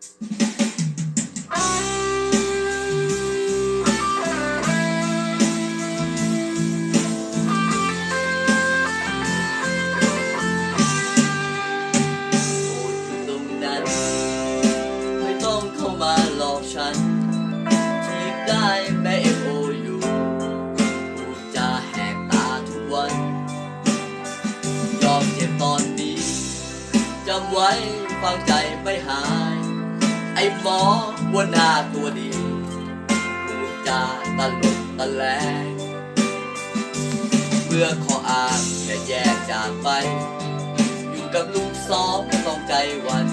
โอ้ยตรงนั้นไม่ต้องเข้ามาหลอกฉันจีบได้แม้เอ็มโออยู่พูจาแหกตาทุกวันยอมยอมตอนนี้จำไว้ฟังใจไม่หา ไอ้หมอว่าหน้าตัวดีพูดจาตลกตะแลงเมื่อขออ่านแค่แยกจากไป อยู่กับลูกสองต้องใจวัน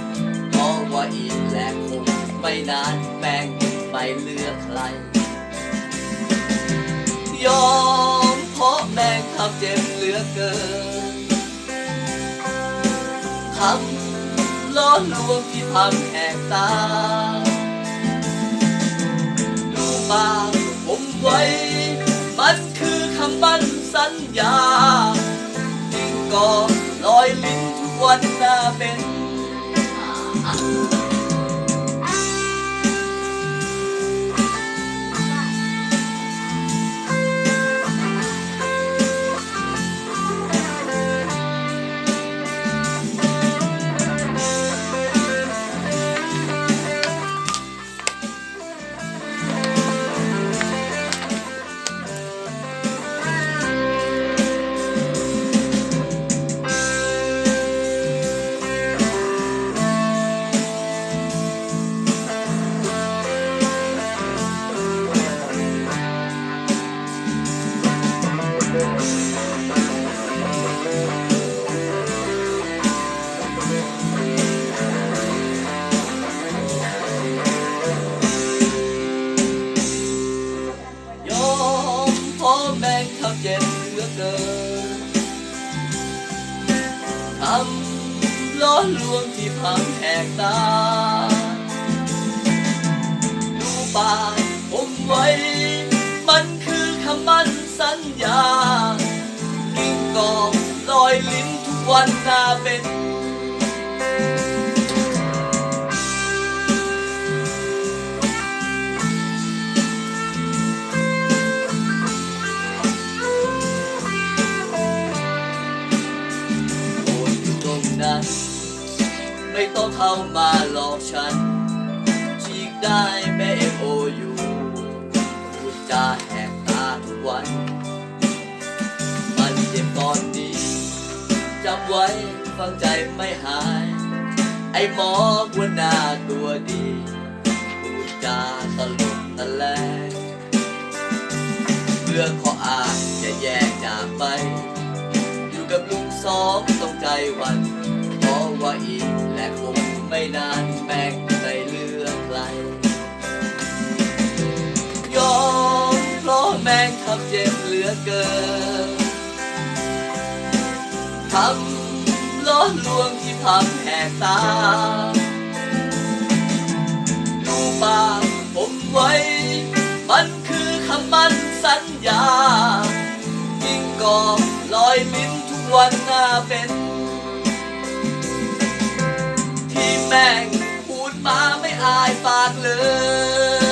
เพราะว่าอีกแลคงไม่นานแม่งไม่เลือกใคร ยอมเพราะแม่งทำเจ็บเหลือเกินทำ ล้อลวงที่ทำแหกตา ดูปาผมไว้ มันคือคำมั่นสัญญาจึงก็ลอยลิ้นทุกวันน่าเป็น เหลือเกินทำล้อลวงที่พังแหกตา ดูปากผมไว้ มันคือคำมั่นสัญญาลิงกองลอยลิ้นทุกวันหน้าเป็น เข้ามาหลอกฉันฉีกได้แม่เอ็มโออยู่พูดจาแหกตาทุกวัน มันเจ็บตอนนี้จำไว้ฟังใจไม่หาย ไอ้หมอหัวหน้าตัวดีพูดจาตลกตะแลงเรื่องขออ่านจะแยกจากไป อยู่กับลุงสองต้องใจหวัน นานแม่งไม่เลือกใครยอมเพราะแม่งทำเจ็บเหลือเกินทำล้อลวงที่พังแหกตาดูปากผมไว้ มันคือคำมันสัญญายิ่งกองลอยลิ้นทุกวันหน้าเป็น แม่งพูดมาไม่อายปากเลย